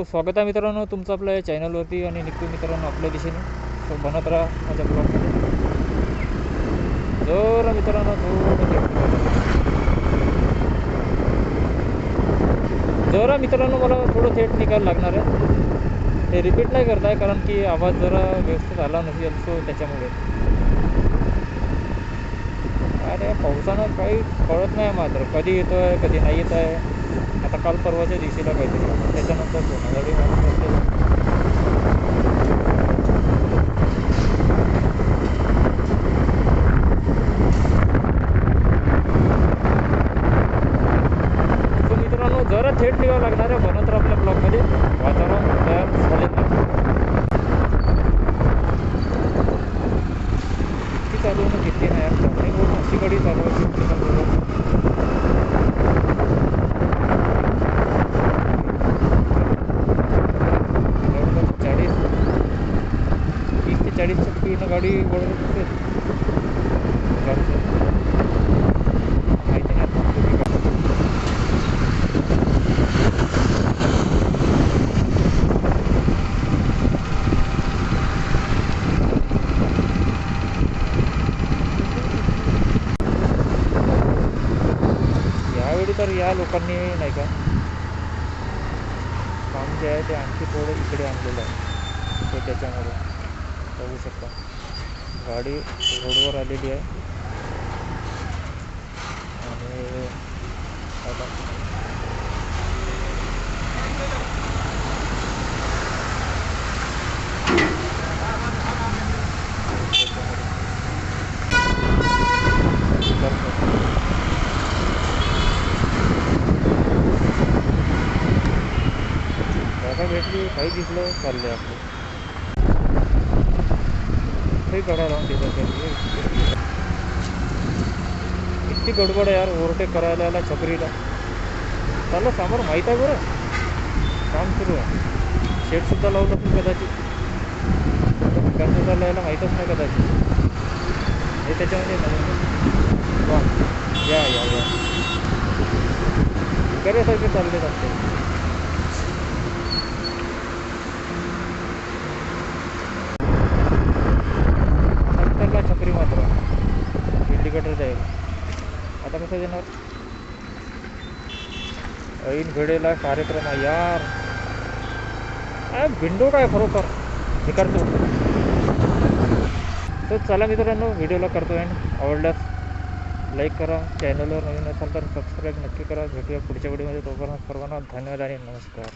So स्वागत आहे मित्रांनो तुमचं आपल्या या चॅनलवरती आणि निघतो मित्रांनो आपल्या दिशेने. सो बनत राहा माझ्या ब्लॉगमध्ये जर मित्रांनो थोडं जरा मित्रांनो मला थोडं थेट निकाल लागणार आहे. ते रिपीट नाही करत आहे कारण की आवाज जरा व्यवस्थित आला नसेल सो त्याच्यामुळे. अरे पावसानं काही कळत नाही मात्र. कधी येतो आहे कधी नाही येत आहे आता काल परवाच्या दिवशीला काहीतरी. त्याच्यानंतर सोनागाडी मारून सो मित्रांनो जरा थेट निघावं लागणार आहे. बनवतर आपल्या ब्लॉकमध्ये वातावरण तयार झाले किती चालू आहे किती नाही. यार कंपनी बोलून अशी गाडी चालवायची मित्रांनो जवळपास चाळीस चाळीस ते स्पीडनं गाडी वळवत असेल माहिती नाही यावेळी तर या लोकांनी नाही का काम जे आहे ते आणखी थोडं इकडे आणलेलं आहे. त्याच्यामुळे. बघू शकता. गाडी रोडवर आलेली आहे. आणि भेटली काही दिसलं चालले आपले. ही करायला लावून देतात इतकी गडबड आहे यार ओव्हरटेक करायला याला छपरीला. त्याला समोर माहीत आहे बरं. काम सुरू आहे. शेडसुद्धा लावलं पण कदाचित. सुद्धा यायला माहीतच नाही कदाचित. हे त्याच्यामध्ये वा या या या. करायसारखे चालले असते आता कसं देणार ऐन भिडेला कार्यक्रम आहे यार. काय भिंडो काय खरोखर? हे करतो. तर चला मित्रांनो व्हिडिओला करतो आहे आवडल्यास लाईक करा. चॅनलवर नवीन असाल तर सबस्क्राईब नक्की करा. भेटूया पुढच्या व्हिडिओमध्ये तोपर्यंत सर्वांना धन्यवाद आणि नमस्कार.